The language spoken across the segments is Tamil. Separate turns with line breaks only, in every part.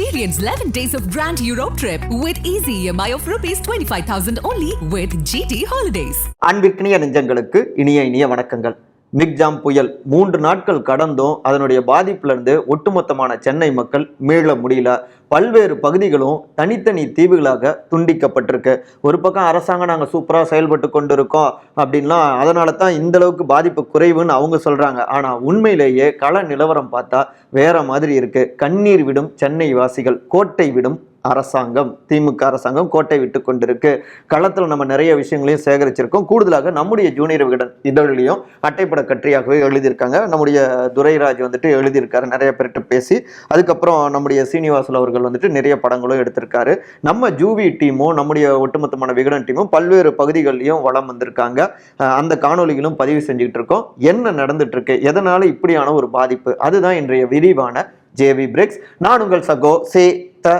Experience 11 days of Grand Europe trip with easy EMI of rupees 25,000 only with GT Holidays.
அன்பிற்கினிய நெஞ்சங்களுக்கு இனிய இனிய வணக்கங்கள் மிக்ஜாம் புயல். மூன்று நாட்கள் கடந்தும் அதனுடைய பாதிப்புலேருந்து ஒட்டுமொத்தமான சென்னை மக்கள் மீள முடியல. பல்வேறு பகுதிகளும் தனித்தனி தீவுகளாக துண்டிக்கப்பட்டிருக்கு. ஒரு பக்கம் அரசாங்கம் நாங்கள் சூப்பராக செயல்பட்டு கொண்டு இருக்கோம் அப்படின்லாம் அதனால தான் இந்த அளவுக்கு பாதிப்பு குறைவுன்னு அவங்க சொல்கிறாங்க ஆனால் உண்மையிலேயே கள நிலவரம் பார்த்தா வேற மாதிரி இருக்கு. கண்ணீர் விடும் சென்னை வாசிகள் கோட்டை விடும் அரசாங்கம் திமுக அரசாங்கம் கோட்டை விட்டு கொண்டிருக்கு. களத்தில் நம்ம நிறைய விஷயங்களையும் சேகரிச்சிருக்கோம். கூடுதலாக நம்முடைய ஜூனியர் விகடன் இதழிலையும் அட்டைப்பட கற்றியாகவே எழுதியிருக்காங்க. நம்முடைய துரைராஜ் வந்துட்டு எழுதியிருக்காரு நிறைய பேர்கிட்ட பேசி. அதுக்கப்புறம் நம்முடைய சீனிவாசல் அவர்கள் வந்துட்டு நிறைய படங்களும் எடுத்திருக்காரு. நம்ம ஜூவி டீமும் நம்முடைய ஒட்டுமொத்தமான விகடன் டீமும் பல்வேறு பகுதிகள்லையும் வளம் வந்திருக்காங்க. அந்த காணொலிகளும் பதிவு செஞ்சுக்கிட்டு இருக்கோம். என்ன நடந்துட்டு இருக்கு எதனால இப்படியான ஒரு பாதிப்பு? அதுதான் இன்றைய விரிவான ஜேவி பிரேக்ஸ் நான் உங்கள் சகோ சே த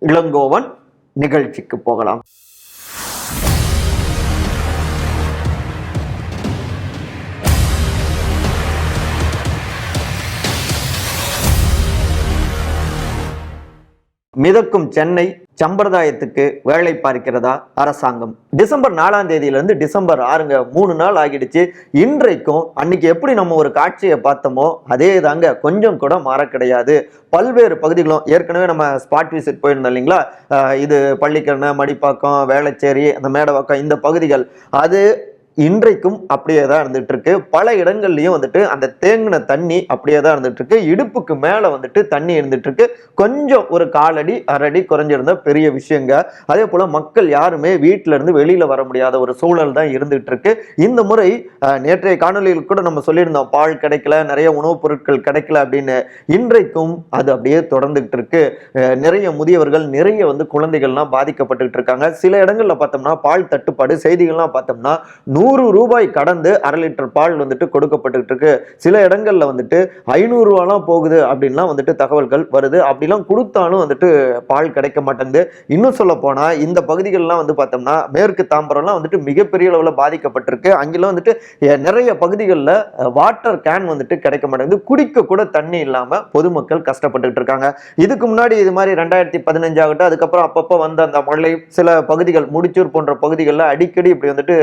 இளங்கோவன் நிகழ்ச்சிக்கு போகலாம். மிதக்கும் சென்னை சம்பிரதாயத்துக்கு வேலை பார்க்கிறதா அரசாங்கம். டிசம்பர் நாலாம் தேதியிலேருந்து டிசம்பர் ஆறுங்க மூணு நாள் ஆகிடுச்சு. இன்றைக்கும் அன்னைக்கு எப்படி நம்ம ஒரு காட்சியை பார்த்தோமோ அதே தாங்க கொஞ்சம் கூட மாற கிடையாது. பல்வேறு பகுதிகளும் ஏற்கனவே நம்ம ஸ்பாட் விசிட் போயிருந்தோம் இல்லைங்களா? இது பள்ளிக்கரணை மடிப்பாக்கம் வேளச்சேரி அந்த மேடவாக்கம் இந்த பகுதிகள். அது இன்றைக்கும் அப்படியே தான் இருந்துட்டு இருக்கு பல இடங்கள்லயும் வந்துட்டு அந்த தேங்கின தண்ணி அப்படியே தான் இருந்துட்டு இருக்கு இடுப்புக்கு மேல வந்துட்டு தண்ணி இருந்துட்டு இருக்கு கொஞ்சம் ஒரு காலடி அரடி குறைஞ்சிருந்த பெரிய விஷயங்க. அதே போல மக்கள் யாருமே வீட்டுல இருந்து வெளியில வர முடியாத ஒரு சூழல் தான் இருந்துட்டு இருக்கு இந்த முறை நேற்றைய காணொலியில் கூட நம்ம சொல்லியிருந்தோம் பால் கிடைக்கல நிறைய உணவுப் பொருட்கள் கிடைக்கல அப்படின்னு. இன்றைக்கும் அது அப்படியே தொடர்ந்துகிட்டு இருக்கு அஹ், நிறைய முதியவர்கள் நிறைய வந்து குழந்தைகள்லாம் பாதிக்கப்பட்டுக்கிட்டு இருக்காங்க சில இடங்கள்ல பார்த்தோம்னா பால் தட்டுப்பாடு செய்திகள்லாம் பார்த்தோம்னா நூறு நூறு ரூபாய் கடந்து அரை லிட்டர் பால் வந்துட்டு கொடுக்கப்பட்டுக்கிட்டு இருக்கு. சில இடங்கள்ல வந்துட்டு ஐநூறு ரூபாலாம் போகுது அப்படின்லாம் வந்துட்டு தகவல்கள் வருது. அப்படிலாம் கொடுத்தாலும் வந்துட்டு பால் கிடைக்க மாட்டேங்குது. இன்னும் சொல்ல போனா இந்த பகுதிகள்லாம் வந்து பார்த்தோம்னா மேற்கு தாம்பரம்லாம் வந்துட்டு மிகப்பெரிய அளவில் பாதிக்கப்பட்டிருக்கு. அங்கெல்லாம் வந்துட்டு நிறைய பகுதிகளில் வாட்டர் கேன் வந்துட்டு கிடைக்க மாட்டேங்குது. குடிக்க கூட தண்ணி இல்லாம பொதுமக்கள் கஷ்டப்பட்டுட்டு இருக்காங்க. இதுக்கு முன்னாடி இது மாதிரி ரெண்டாயிரத்தி பதினஞ்சு ஆகட்டும் அதுக்கப்புறம் அப்பப்போ வந்த அந்த மழை சில பகுதிகள் முடிச்சூர் போன்ற பகுதிகளில் அடிக்கடி இப்படி வந்துட்டு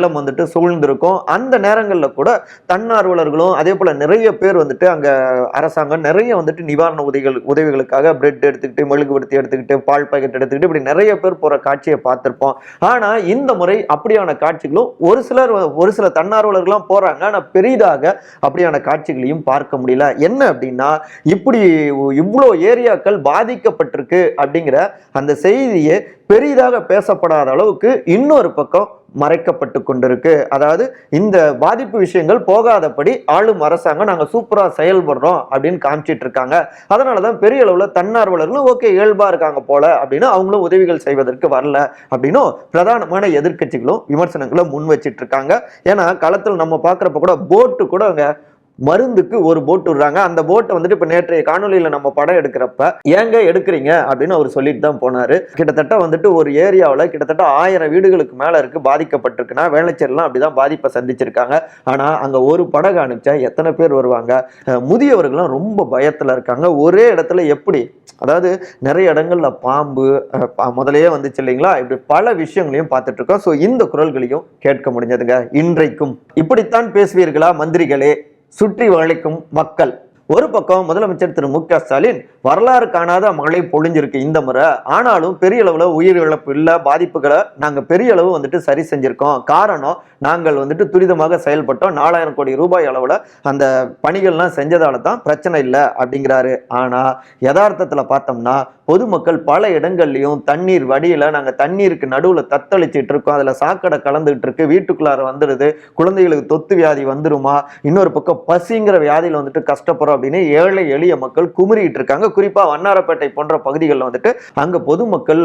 வெள்ளம் வந்துட்டு சூழ்ந்திருக்கும். அந்த நேரங்களில் கூட தன்னார்வலர்களும் அதே போல் நிறைய பேர் வந்துட்டு அங்கே அரசாங்கம் நிறைய வந்துட்டு நிவாரண உதவிகள் உதவிகளுக்காக பிரெட் எடுத்துக்கிட்டு மெழுகுபடுத்தி எடுத்துக்கிட்டு பால் பாக்கெட் எடுத்துக்கிட்டு இப்படி நிறைய பேர் போகிற காட்சியை பார்த்துருப்போம். ஆனால் இந்த முறை அப்படியான காட்சிகளும் ஒரு சிலர் ஒரு சில தன்னார்வலர்கள்லாம் போகிறாங்க ஆனால் பெரிதாக அப்படியான காட்சிகளையும் பார்க்க முடியல. என்ன அப்படின்னா இப்படி இவ்வளோ ஏரியாக்கள் பாதிக்கப்பட்டிருக்கு அப்படிங்கிற அந்த செய்தியே பெரிதாக பேசப்படாத அளவுக்கு இன்னொரு பக்கம் மறைக்கப்பட்டு கொண்டிருக்கு. அதாவது இந்த பாதிப்பு விஷயங்கள் போகாதபடி ஆளும் அரசாங்கம் நாங்கள் சூப்பராக செயல்படுறோம் அப்படின்னு காமிச்சிட்டு இருக்காங்க. அதனாலதான் பெரிய அளவில் தன்னார்வலர்களும் ஓகே இயல்பாக இருக்காங்க போல அப்படின்னு அவங்களும் உதவிகள் செய்வதற்கு வரல அப்படின்னும் பிரதானமான எதிர்க்கட்சிகளும் விமர்சனங்களும் முன் வச்சிட்டு இருக்காங்க. ஏன்னா களத்தில் நம்ம பார்க்குறப்ப கூட போட்டு கூட அங்கே மருந்துக்கு ஒரு போட் விடுறாங்க. அந்த போட்டை வந்துட்டு இப்ப நேற்றைய காணொலியில நம்ம படம் எடுக்கிறப்ப ஏங்க எடுக்கிறீங்க? அப்படின்னு அவர் சொல்லிட்டு தான் போனாரு. கிட்டத்தட்ட வந்துட்டு ஒரு ஏரியாவில் கிட்டத்தட்ட ஆயிரம் வீடுகளுக்கு மேல இருக்கு பாதிக்கப்பட்டிருக்குன்னா வேளச்சேரிலாம் அப்படிதான் பாதிப்பை சந்திச்சிருக்காங்க. ஆனா அங்க ஒரு படகு அனுப்பிச்சா எத்தனை பேர் வருவாங்க? முதியவர்கள்லாம் ரொம்ப பயத்துல இருக்காங்க. ஒரே இடத்துல எப்படி? அதாவது நிறைய இடங்கள்ல பாம்பு முதலையே வந்துச்சு இல்லைங்களா? இப்படி பல விஷயங்களையும் பார்த்துட்டு இருக்கோம். ஸோ இந்த குரல்களையும் கேட்க முடிஞ்சதுங்க. இன்றைக்கும். இப்படித்தான் பேசுவீர்களா மந்திரிகளே? சுற்றி வளைக்கும் மக்கள். ஒரு பக்கம் முதலமைச்சர் திரு மு க ஸ்டாலின் வரலாறு காணாத மழை பொழிஞ்சிருக்கு இந்த முறை. ஆனாலும் பெரிய அளவில் உயிரிழப்பு இல்லை பாதிப்புகளை நாங்கள் பெரிய அளவு வந்துட்டு சரி செஞ்சுருக்கோம். காரணம் நாங்கள் வந்துட்டு துரிதமாக செயல்பட்டோம். நாலாயிரம் கோடி ரூபாய் அளவில் அந்த பணிகள்லாம் செஞ்சதால தான் பிரச்சனை இல்லை அப்படிங்கிறாரு. ஆனால் யதார்த்தத்தில் பார்த்தோம்னா பொதுமக்கள் பல இடங்கள்லையும் தண்ணீர் வடியில் நாங்கள் தண்ணீருக்கு நடுவில் தத்தளிச்சிட்டு இருக்கோம். அதில் சாக்கடை கலந்துகிட்டு இருக்கு. வீட்டுக்குள்ளார வந்துடுது குழந்தைகளுக்கு தொத்து வியாதி வந்துருமா? இன்னொரு பக்கம் பசிங்கிற வியாதியில் வந்துட்டு கஷ்டப்படுறோம் அப்படின்னு ஏழை எளிய மக்கள் குமுறிட்டு இருக்காங்க. குறிப்பா வண்ணாரப்பேட்டை போன்ற பகுதிகளில் வந்துட்டு அங்க பொதுமக்கள்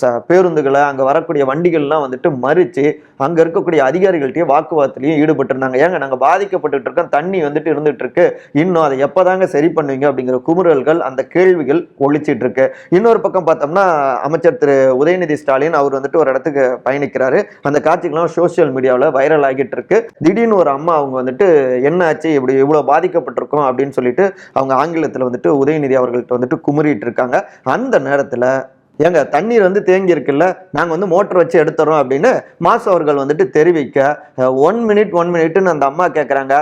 ச- பேருந்துகளை அங்க வரக்கூடிய வண்டிகள்லாம் வந்துட்டு மறிச்சு அங்கே இருக்கக்கூடிய அதிகாரிகள்ட்டயும் வாக்குவாதத்திலையும் ஈடுபட்டிருந்தாங்க. ஏங்க நாங்கள் பாதிக்கப்பட்டு இருக்கோம். தண்ணி வந்துட்டு இருந்துட்டு இருக்கு. இன்னும் அதை எப்போதாங்க சரி பண்ணுவீங்க அப்படிங்கிற குமுறல்கள் அந்த கேள்விகள் ஒழிச்சிட்டு இருக்கு. இன்னொரு பக்கம் பார்த்தோம்னா அமைச்சர் திரு. உதயநிதி ஸ்டாலின் அவர் வந்துட்டு ஒரு இடத்துக்கு பயணிக்கிறாரு. அந்த காட்சிகள்லாம் சோஷியல் மீடியாவில் வைரல் ஆகிட்டு இருக்கு. திடீர்னு ஒரு அம்மா அவங்க வந்துட்டு என்ன ஆச்சு? இப்படி இவ்வளோ பாதிக்கப்பட்டிருக்கோம் அப்படின்னு சொல்லிட்டு அவங்க ஆங்கிலத்தில் வந்துட்டு உதயநிதி அவர்கள்ட்ட வந்துட்டு குமுறிட்டு இருக்காங்க. அந்த நேரத்தில் ஏங்க தண்ணீர் வந்து தேங்கி இருக்குல்ல நாங்கள் வந்து மோட்டர் வச்சு எடுத்துறோம் அப்படின்னு மாஸ் அவர்கள் வந்துட்டு தெரிவிக்க ஒன் மினிட் ஒன் மினிட்னு அந்த அம்மா கேட்குறாங்க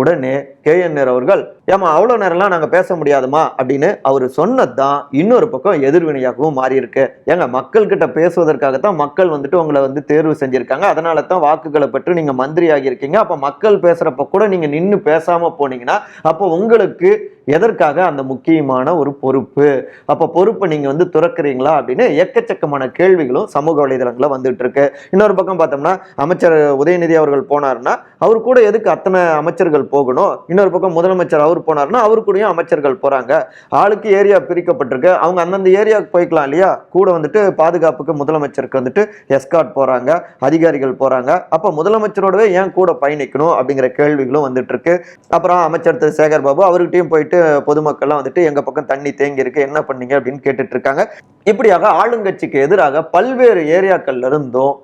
உடனே கேஎன்ஆர் அவர்கள் ஏமா அவ்வளோ நேரம்லாம் நாங்கள் பேச முடியாதுமா அப்படின்னு அவர் சொன்னது தான் இன்னொரு பக்கம் எதிர்வினையாகவும் மாறியிருக்கு. ஏங்க மக்கள்கிட்ட பேசுவதற்காகத்தான் மக்கள் வந்துட்டு உங்களை வந்து தேர்வு செஞ்சுருக்காங்க. அதனால தான் வாக்குகளை பெற்று நீங்கள் மந்திரி ஆகியிருக்கீங்க அப்போ மக்கள் பேசுகிறப்ப கூட நீங்கள் நின்று பேசாமல் போனீங்கன்னா அப்போ உங்களுக்கு எதற்காக அந்த முக்கியமான ஒரு பொறுப்பு? அப்ப பொறுப்பை நீங்க வந்து துறக்கிறீங்களா அப்படின்னு எக்கச்சக்கமான கேள்விகளும் சமூக வலைதளங்கள வந்துட்டு இருக்கு. இன்னொரு பக்கம் பார்த்தோம்னா அமைச்சர் உதயநிதி அவர்கள் போனாருன்னா அவர் கூட எதுக்கு அத்தனை அமைச்சர்கள் போகணும்? இன்னொரு பக்கம் முதலமைச்சர் அவர் போனாருன்னா அவர் கூடயும் அமைச்சர்கள் போறாங்க. ஆளுக்கு ஏரியா பிரிக்கப்பட்டிருக்கு. அவங்க அந்தந்த ஏரியாவுக்கு போய்க்கலாம் இல்லையா? கூட வந்துட்டு பாதுகாப்புக்கு முதலமைச்சருக்கு வந்துட்டு எஸ்கார்ட் போறாங்க அதிகாரிகள் போறாங்க. அப்ப முதலமைச்சரோடவே ஏன் கூட பயணிக்கணும் அப்படிங்கிற கேள்விகளும் வந்துட்டு இருக்கு. அப்புறம் அமைச்சர் திரு சேகர் பாபு அவர்கிட்டயும் போயிட்டு பொதுமக்கள்லாம் வந்துட்டு எங்க பக்கம் தண்ணி தேங்கி இருக்கு என்ன பண்ணீங்க அப்படின்னு கேட்டுட்டு இருக்காங்க. இப்படியாக ஆளுங்கட்சிக்கு எதிராக பல்வேறு ஏரியாக்கள்ல இருந்தும்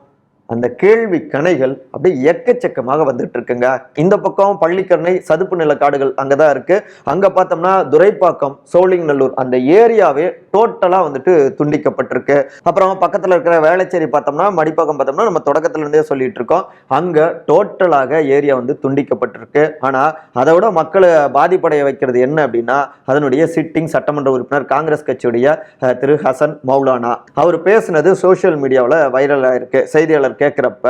அந்த கேள்வி கணைகள் அப்படியே எக்கச்சக்கமாக வந்துட்டு இருக்குங்க. இந்த பக்கம் பள்ளிக்கரணை சதுப்பு நில காடுகள் அங்கதான் இருக்கு. அங்க பார்த்தோம்னா துரைப்பாக்கம் சோழிங்கநல்லூர் அந்த ஏரியாவே டோட்டலா வந்துட்டு துண்டிக்கப்பட்டிருக்கு. அப்புறம் பக்கத்துல இருக்கிற வேளச்சேரி பார்த்தோம்னா மடிப்பாக்கம் பார்த்தோம்னா நம்ம தொடக்கத்துல இருந்தே சொல்லிட்டு இருக்கோம். அங்க டோட்டலாக ஏரியா வந்து துண்டிக்கப்பட்டிருக்கு. ஆனா அதை விட மக்களை பாதிப்படைய வைக்கிறது என்ன அப்படின்னா அதனுடைய சிட்டிங் சட்டமன்ற உறுப்பினர் காங்கிரஸ் கட்சியுடைய திரு ஹசன் மௌலானா. அவர் பேசுனது சோஷியல் மீடியாவில் வைரலாக இருக்கு. செய்தியாளர் கேட்குறப்ப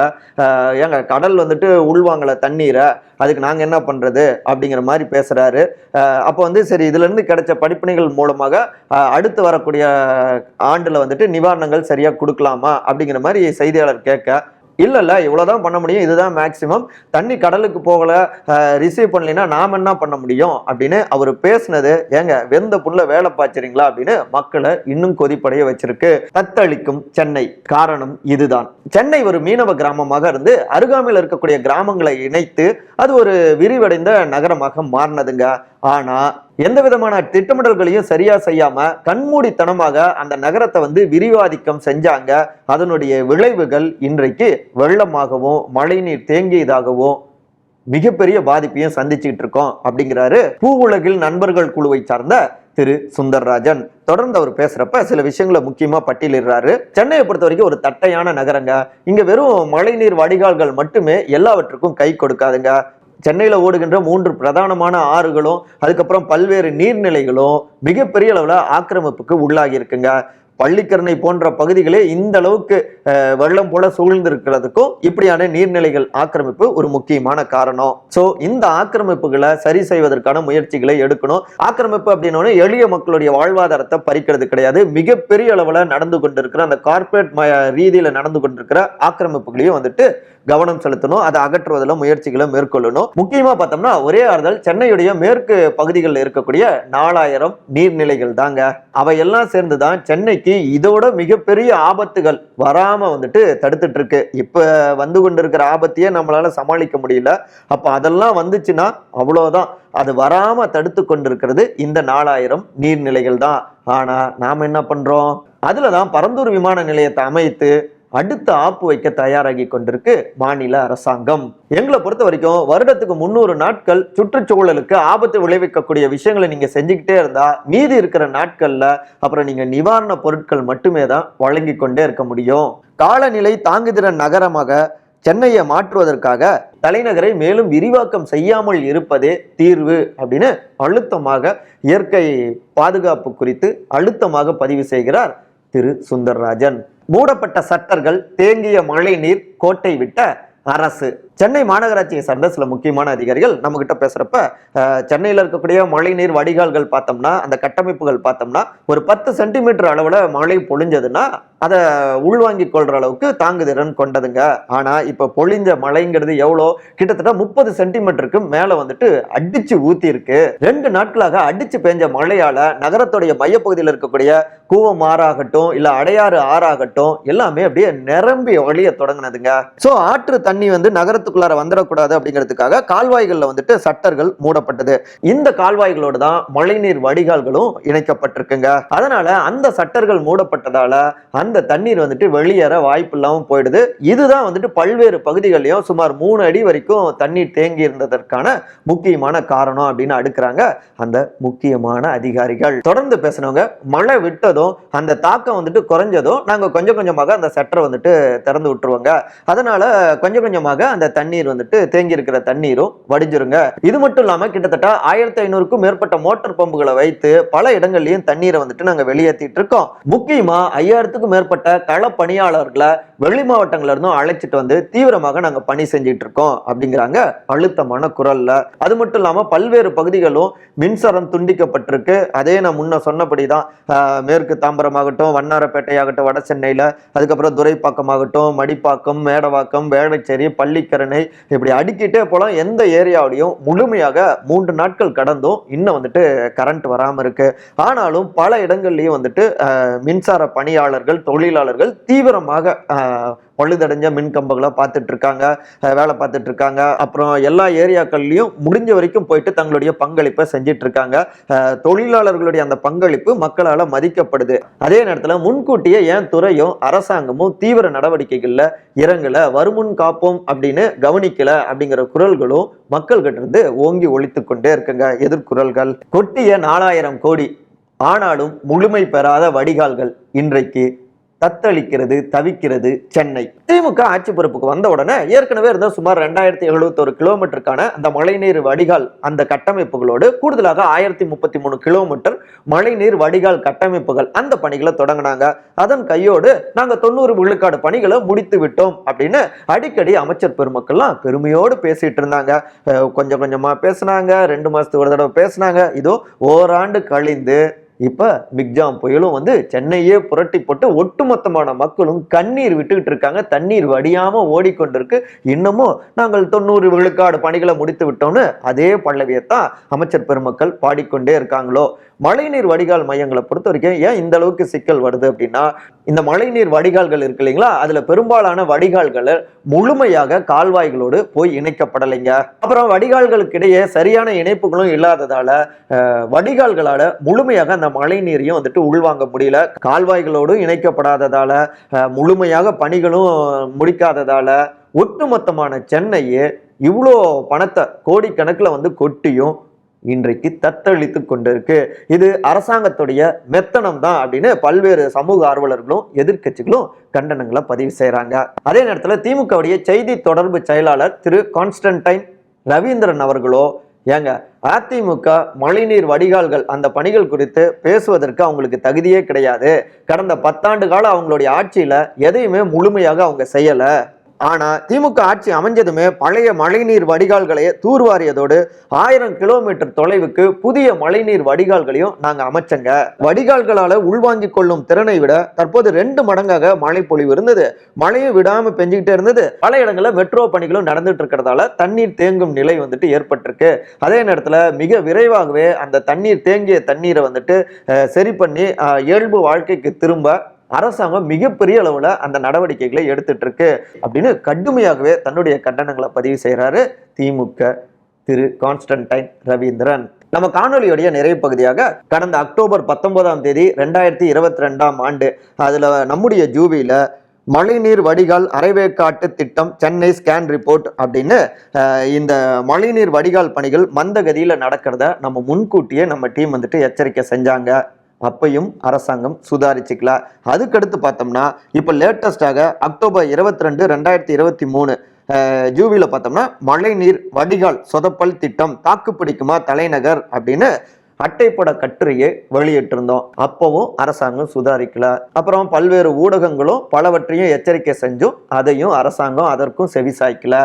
ஏங்க கடல் வந்துட்டு உள்வாங்கல தண்ணீரை அதுக்கு நாங்கள் என்ன பண்ணுறது அப்படிங்கிற மாதிரி பேசுகிறாரு அப்போ வந்து சரி இதுலேருந்து கிடைச்ச படிப்பினைகள் மூலமாக அடுத்து வரக்கூடிய ஆண்டில் வந்துட்டு நிவாரணங்கள் சரியாக கொடுக்கலாமா? அப்படிங்கிற மாதிரி செய்தியாளர் கேட்க இல்லை இல்லை இவ்வளோதான் பண்ண முடியும் இதுதான் மேக்சிமம் தண்ணி கடலுக்கு போகல ரிசீவ் பண்ணலைன்னா நாம் என்ன பண்ண முடியும்? அப்படின்னு அவர் பேசுனது ஏங்க வெந்த புல்ல வேலை பாய்ச்சிறீங்களா அப்படின்னு மக்களை இன்னும் கொதிப்படைய வச்சிருக்கு. தத்தளிக்கும் சென்னை. காரணம் இதுதான். சென்னை ஒரு மீனவ கிராமமாக இருந்து அருகாமையில் இருக்கக்கூடிய கிராமங்களை இணைத்து அது ஒரு விரிவடைந்த நகரமாக மாறினதுங்க. ஆனா எந்த விதமான திட்டமிடல்களையும் சரியா செய்யாம கண்மூடித்தனமாக அந்த நகரத்தை வந்து விரிவாதிக்கம் செஞ்சாங்க. அதனுடைய விளைவுகள் இன்றைக்கு வெள்ளமாகவும் மழைநீர் தேங்கியதாகவும் மிகப்பெரிய பாதிப்பையும் சந்திச்சுட்டு இருக்கோம் அப்படிங்கிறாரு பூ உலகில் நண்பர்கள் குழுவை சார்ந்த திரு சுந்தர்ராஜன். தொடர்ந்து அவர் பேசுறப்ப சில விஷயங்களை முக்கியமா பட்டியலிடுறாரு. சென்னையை பொறுத்த வரைக்கும் ஒரு தட்டையான நகரங்க. இங்க வெறும் மழைநீர் வடிகால்கள் மட்டுமே எல்லாவற்றுக்கும் கை கொடுக்காதுங்க. சென்னையில் ஓடுகின்ற மூன்று பிரதானமான ஆறுகளும் அதுக்கப்புறம் பல்வேறு நீர்நிலைகளும் மிகப்பெரிய அளவில் ஆக்கிரமிப்புக்கு உள்ளாகி இருக்குங்க. பள்ளிக்கரணை போன்ற பகுதிகளே இந்த அளவுக்கு வெள்ளம் போல சூழ்ந்திருக்கிறதுக்கும் இப்படியான நீர்நிலைகள் ஆக்கிரமிப்பு ஒரு முக்கியமான காரணம். ஸோ இந்த ஆக்கிரமிப்புகளை சரி செய்வதற்கான முயற்சிகளை எடுக்கணும். ஆக்கிரமிப்பு அப்படின்னோடனே எளிய மக்களுடைய வாழ்வாதாரத்தை பறிக்கிறது கிடையாது. மிகப்பெரிய அளவில் நடந்து கொண்டிருக்கிற அந்த கார்ப்பரேட் ரீதியில் நடந்து கொண்டிருக்கிற ஆக்கிரமிப்புகளையும் வந்துட்டு கவனம் செலுத்தணும் அதை அகற்றுவதில் முயற்சிகளை மேற்கொள்ளணும். முக்கியமா பார்த்தோம்னா ஒரே ஆறுதல் சென்னையுடைய மேற்கு பகுதிகளில் இருக்கக்கூடிய நாலாயிரம் நீர்நிலைகள் தாங்க. அவையெல்லாம் சேர்ந்து தான் சென்னைக்கு இதோட மிகப்பெரிய ஆபத்துகள் வராம வந்துட்டு தடுத்துட்டு இருக்கு இப்ப வந்து கொண்டிருக்கிற ஆபத்தையே நம்மளால சமாளிக்க முடியல. அப்ப அதெல்லாம் வந்துச்சுன்னா அவ்வளோதான் அது வராம தடுத்து கொண்டிருக்கிறது இந்த நாலாயிரம் நீர்நிலைகள் தான். ஆனா நாம் என்ன பண்றோம்? அதுலதான் பரந்தூர் விமான நிலையத்தை அமைத்து அடுத்த ஆப்பு வைக்க தயாராகி கொண்டிருக்கு மாநில அரசாங்கம். எங்களை பொறுத்த வரைக்கும் வருடத்துக்கு முந்நூறு நாட்கள் சுற்றுச்சூழலுக்கு ஆபத்து விளைவிக்கக்கூடிய விஷயங்களை நீங்க செஞ்சுக்கிட்டே இருந்தா மீதி இருக்கிற நாட்கள்ல அப்புறம் நீங்க நிவாரண பொருட்கள் மட்டுமே தான் வழங்கி கொண்டே இருக்க முடியும். காலநிலை தாங்குதிறன் நகரமாக சென்னையை மாற்றுவதற்காக தலைநகரை மேலும் விரிவாக்கம் செய்யாமல் இருப்பதே தீர்வு அப்படின்னு அழுத்தமாக இயற்கை பாதுகாப்பு குறித்து அழுத்தமாக பதிவு செய்கிறார் திரு. சுந்தர்ராஜன். மூடப்பட்ட சட்டர்கள் தேங்கிய மழைநீர் கோட்டை விட்ட அரசு. சென்னை மாநகராட்சியை சார்ந்த சில முக்கியமான அதிகாரிகள் நம்ம கிட்ட பேசுறப்ப சென்னையில இருக்கக்கூடிய மழைநீர் வடிகால்கள் பார்த்தோம்னா அந்த கட்டமைப்புகள் பார்த்தோம்னா ஒரு பத்து சென்டிமீட்டர் அளவுல மழை பொழிஞ்சதுன்னா அதை உள்வாங்கி கொள்ற அளவுக்கு தாங்குதிறன் கொண்டதுங்க. ஆனா இப்ப பொழிஞ்ச மழைங்கிறது எவ்வளோ? கிட்டத்தட்ட முப்பது சென்டிமீட்டருக்கு மேல வந்துட்டு அடிச்சு ஊத்தி இருக்கு ரெண்டு நாட்களாக அடிச்சு பெஞ்ச மழையால நகரத்துடைய மையப்பகுதியில் இருக்கக்கூடிய கூவம் ஆறாகட்டும் இல்ல அடையாறு ஆறாகட்டும் எல்லாமே அப்படியே நிரம்பி வழிய தொடங்கினதுங்க. சோ ஆற்று தண்ணி வந்து நகரத்து நகரத்துக்குள்ளார வந்துடக்கூடாது அப்படிங்கிறதுக்காக கால்வாய்களில் வந்துட்டு சட்டர்கள் மூடப்பட்டது. இந்த கால்வாய்களோடு தான் மழைநீர் வடிகால்களும் இணைக்கப்பட்டிருக்குங்க. அதனால அந்த சட்டர்கள் மூடப்பட்டதால அந்த தண்ணீர் வந்துட்டு வெளியேற வாய்ப்பு இல்லாமல் போயிடுது. இதுதான் வந்துட்டு பல்வேறு பகுதிகளையும் சுமார் மூணு அடி வரைக்கும் தண்ணீர் தேங்கி இருந்ததற்கான முக்கியமான காரணம் அப்படின்னு அடுக்கிறாங்க அந்த முக்கியமான அதிகாரிகள். தொடர்ந்து பேசினவங்க மழை விட்டதும் அந்த தாக்கம் வந்துட்டு குறைஞ்சதும் நாங்க கொஞ்சம் கொஞ்சமாக அந்த சட்டரை வந்துட்டு திறந்து விட்டுருவோங்க. அதனால கொஞ்சம் கொஞ்சமாக அந்த தண்ணீர் வந்துட்டு தேங்கி இருக்கிற தண்ணீரும் வடிஞ்சிருங்க. இது மட்டும் இல்லாம கிட்டத்தட்ட ஆயிரத்தி ஐநூறுக்கும் மேற்பட்ட மோட்டார் பம்புகளை வைத்து பல இடங்கள்லயும் தண்ணீரை வந்துட்டு நாங்க வெளியேற்றிட்டு இருக்கோம். முக்கியமா ஐயாயிரத்துக்கும் மேற்பட்ட கள பணியாளர்களை வெளி மாவட்டங்கள்ல இருந்தும் அழைச்சிட்டு வந்து தீவிரமாக நாங்க பணி செஞ்சிட்டு இருக்கோம் அப்படிங்கிறாங்க அழுத்தமான குரல்ல. அது மட்டும் இல்லாம பல்வேறு பகுதிகளும் மின்சாரம் துண்டிக்கப்பட்டிருக்கு. அதே நான் முன்ன சொன்னபடிதான் ஆஹ், மேற்கு தாம்பரமாகட்டும் வண்ணாரப்பேட்டையாகட்டும் வட சென்னையில அதுக்கப்புறம் துரைப்பாக்கமாகட்டும் மடிப்பாக்கம் மேடவாக்கம் வேளச்சேரி பள்ளிக்கரணை இப்படி அடிக்கிட்டே போலாம். எந்த ஏரியாவிலையும் முழுமையாக மூன்று நாட்கள் கடந்தும் இன்னும் வந்துட்டு கரண்ட் வராம இருக்கு. ஆனாலும் பல இடங்கள்லயும் வந்துட்டு மின்சார பணியாளர்கள் தொழிலாளர்கள் தீவிரமாக ஆஹ், பழுதடைஞ்ச மின் கம்பங்களை பார்த்துட்டு இருக்காங்க வேலை பார்த்துட்டு இருக்காங்க அப்புறம் எல்லா ஏரியாக்கள்லையும் முடிஞ்ச வரைக்கும் போயிட்டு தங்களுடைய பங்களிப்பை செஞ்சிட்டு இருக்காங்க தொழிலாளர்களுடைய அந்த பங்களிப்பு மக்களால் மதிக்கப்படுது. அதே நேரத்தில் முன்கூட்டியே ஏன் துறையும் அரசாங்கமும் தீவிர நடவடிக்கைகளில் இறங்கலை வருமுன் காப்போம் அப்படின்னு கவனிக்கல அப்படிங்கிற குரல்களும் மக்கள்கிட்ட இருந்து ஓங்கி ஒழித்து கொண்டே இருக்குங்க எதிர்குரல்கள். கொட்டிய நாலாயிரம் கோடி ஆனாலும் முழுமை பெறாத வடிகால்கள் இன்றைக்கு தத்தளிக்கிறது தவிக்கிறது சென்னை. திமுக ஆட்சி பொறுப்புக்கு வந்த உடனே ஏற்கனவே இருந்த சுமார் ரெண்டாயிரத்தி எழுபத்தொரு கிலோமீட்டருக்கான அந்த மழைநீர் வடிகால் அந்த கட்டமைப்புகளோடு கூடுதலாக ஆயிரத்தி முப்பத்தி மூணு கிலோமீட்டர் மழைநீர் வடிகால் கட்டமைப்புகள் அந்த பணிகளை தொடங்கினாங்க. அதன் கையோடு நாங்க தொண்ணூறு விழுக்காடு பணிகளை முடித்து விட்டோம் அப்படின்னு அடிக்கடி அமைச்சர் பெருமக்கள்லாம் பெருமையோடு பேசிட்டு இருந்தாங்க. கொஞ்சம் கொஞ்சமா பேசினாங்க ரெண்டு மாசத்துக்கு ஒரு தடவை பேசுனாங்க. இதோ ஓராண்டு கழிந்து இப்போ மிக்ஜாம் புயலும் வந்து சென்னையே புரட்டி போட்டு ஒட்டுமொத்தமான மக்களும் கண்ணீர் விட்டுக்கிட்டு இருக்காங்க. தண்ணீர் வடியாமல் ஓடிக்கொண்டிருக்கு. இன்னமும் நாங்கள் தொண்ணூறு விழுக்காடு பணிகளை முடித்து விட்டோம்னு அதே பல்லவியைத்தான் அமைச்சர் பெருமக்கள் பாடிக்கொண்டே இருக்காங்களோ? மழைநீர் வடிகால் மையங்களை பொறுத்த வரைக்கும் ஏன் இந்த அளவுக்கு சிக்கல் வருது அப்படின்னா இந்த மழைநீர் வடிகால்கள் இருக்கு இல்லைங்களா? அதுல பெரும்பாலான வடிகால்கள் முழுமையாக கால்வாய்களோடு போய் இணைக்கப்படலைங்க. அப்புறம் வடிகால்களுக்கு இடையே சரியான இணைப்புகளும் இல்லாததால வடிகால்களால் வடிகால்களால முழுமையாக அந்த மழை நீரையும் வந்துட்டு உள்வாங்க முடியல. கால்வாய்களோடும் இணைக்கப்படாததால முழுமையாக பணிகளும் முடிக்காததால ஒட்டுமொத்தமான சென்னையே இவ்வளோ பணத்தை கோடிக்கணக்கில் வந்து கொட்டியும் இன்றைக்கு தத்தளித்து கொண்டிருக்கு. இது அரசாங்கத்துடைய மெத்தனம் தான் அப்படின்னு பல்வேறு சமூக ஆர்வலர்களும் எதிர்க்கட்சிகளும் கண்டனங்களை பதிவு செய்கிறாங்க அதே நேரத்தில் திமுகவுடைய செய்தி தொடர்பு செயலாளர் திரு கான்ஸ்டன்டைன் ரவீந்திரன் அவர்களோ ஏங்க அதிமுக மழைநீர் வடிகால்கள் அந்த பணிகள் குறித்து பேசுவதற்கு அவங்களுக்கு தகுதியே கிடையாது. கடந்த பத்தாண்டு காலம் அவங்களுடைய ஆட்சியில் எதையுமே முழுமையாக அவங்க செய்யலை. ஆனால் திமுக ஆட்சி அமைஞ்சதுமே பழைய மழைநீர் வடிகால்களை தூர்வாரியதோடு ஆயிரம் கிலோமீட்டர் தொலைவுக்கு புதிய மழைநீர் வடிகால்களையும் நாங்கள் அமைச்சங்க. வடிகால்களால் உள்வாங்கிக் கொள்ளும் திறனை விட தற்போது ரெண்டு மடங்காக மழை பொழிவு இருந்தது. மழையும் விடாமல் பெஞ்சுக்கிட்டே இருந்தது. பல இடங்களில் மெட்ரோ பணிகளும் நடந்துட்டு இருக்கிறதால தண்ணீர் தேங்கும் நிலை வந்துட்டு ஏற்பட்டிருக்கு. அதே நேரத்தில் மிக விரைவாகவே அந்த தண்ணீர் தேங்கிய தண்ணீரை வந்துட்டு சரி பண்ணி இயல்பு வாழ்க்கைக்கு திரும்ப அரசாங்கம் மிகப்பெரிய அளவில் அந்த நடவடிக்கைகளை எடுத்துட்டு இருக்கு அப்படின்னு கடுமையாகவே தன்னுடைய கண்டனங்களை பதிவு செய்கிறாரு திமுக திரு கான்ஸ்டன்டைன் ரவீந்திரன். நம்ம காணொலியுடைய நிறைவு பகுதியாக கடந்த அக்டோபர் பத்தொன்பதாம் தேதி ரெண்டாயிரத்தி இருபத்தி ரெண்டாம் ஆண்டு அதுல நம்முடைய ஜூபியில மழைநீர் வடிகால் அரைவேக்காட்டு திட்டம் சென்னை ஸ்கேன் ரிப்போர்ட் அப்படின்னு இந்த மழைநீர் வடிகால் பணிகள் மந்தகதியில் நடக்கிறத நம்ம முன்கூட்டியே நம்ம டீம் வந்துட்டு எச்சரிக்கை செஞ்சாங்க. அப்பையும் அரசாங்கம் சுதாரிச்சுக்கலாம் அதுக்கடுத்து பார்த்தோம்னா இப்போ லேட்டஸ்டாக அக்டோபர் இருபத்தி ரெண்டு ரெண்டாயிரத்தி இருபத்தி மூணு ஜூவியில் பார்த்தோம்னா மழைநீர் வடிகால் சொதப்பல் திட்டம் தாக்கு பிடிக்குமா தலைநகர் அப்படின்னு அட்டைப்பட கட்டுரையை வெளியிட்டிருந்தோம். அப்பவும் அரசாங்கம் சுதாரிக்கல. அப்புறம் பல்வேறு ஊடகங்களும் பலவற்றையும் எச்சரிக்கை செஞ்சும் அதையும் அரசாங்கம் அதற்கும் செவிசாய்க்கல.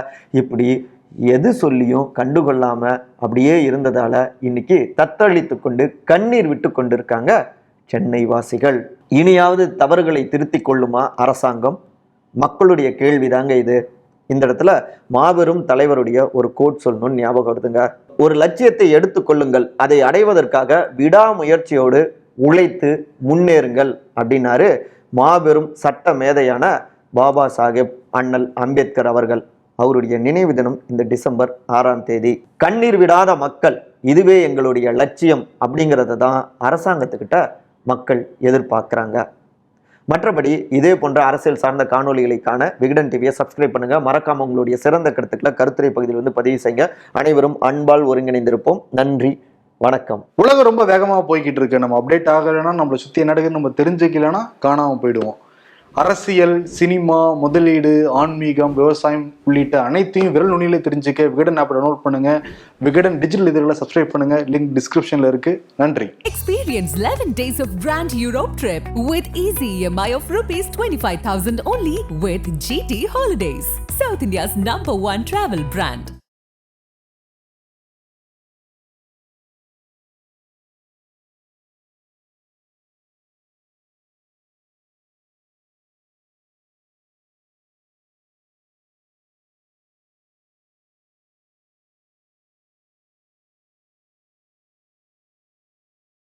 இப்படி எது சொல்லியும் கண்டுகொள்ளாம அப்படியே இருந்ததால இன்னைக்கு தத்தளித்து கொண்டு கண்ணீர் விட்டு கொண்டிருக்காங்க சென்னை வாசிகள். இனியாவது தவறுகளை திருத்தி கொள்ளுமா அரசாங்கம்? மக்களுடைய கேள்விதாங்க இது. இந்த இடத்துல மாபெரும் தலைவருடைய ஒரு கோட் சொல்லணும்னு ஞாபகம் வருதுங்க. ஒரு லட்சியத்தை எடுத்துக்கொள்ளுங்கள் அதை அடைவதற்காக விடாமுயற்சியோடு உழைத்து முன்னேறுங்கள் அப்படின்னாரு மாபெரும் சட்ட மேதையான பாபா சாஹேப் அண்ணல் அம்பேத்கர் அவர்கள். அவருடைய நினைவு தினம் இந்த டிசம்பர் ஆறாம் தேதி. கண்ணீர் விடாத மக்கள் இதுவே எங்களுடைய லட்சியம் அப்படிங்கிறத தான் அரசாங்கத்துக்கிட்ட மக்கள் எதிர்பார்க்குறாங்க. மற்றபடி இதே போன்ற அரசியல் சார்ந்த காணொளிகளை காண விகடன் டிவியை சப்ஸ்கிரைப் பண்ணுங்கள் மறக்காம உங்களுடைய சிறந்த கருத்துக்களை கருத்துரை பகுதியில் வந்து பதிவு செய்யுங்க. அனைவரும் அன்பால் ஒருங்கிணைந்திருப்போம். நன்றி வணக்கம்.
உலகம் ரொம்ப வேகமாக போய்கிட்டு இருக்கு. நம்ம அப்டேட் ஆகலைன்னா நம்மளை சுற்றி என்ன நம்ம தெரிஞ்சுக்கலன்னா காணாம போயிடுவோம். அரசியல் சினிமா முதலீடு ஆன்மீகம் விவசாயம் உள்ளிட்ட அனைத்தையும் விரல் நுனியில தெரிஞ்சுக்க விகடன் ஆப் டவுன்லோட் பண்ணுங்க. விகடன் டிஜிட்டல் இதழில் சப்ஸ்கிரைப் பண்ணுங்க. லிங்க் டிஸ்கிரிப்ஷன்ல இருக்கு. நன்றி.
Experience 11 days of Grand Europe trip with easy EMI of rupees 25,000 only with GT Holidays, South India's number one travel brand.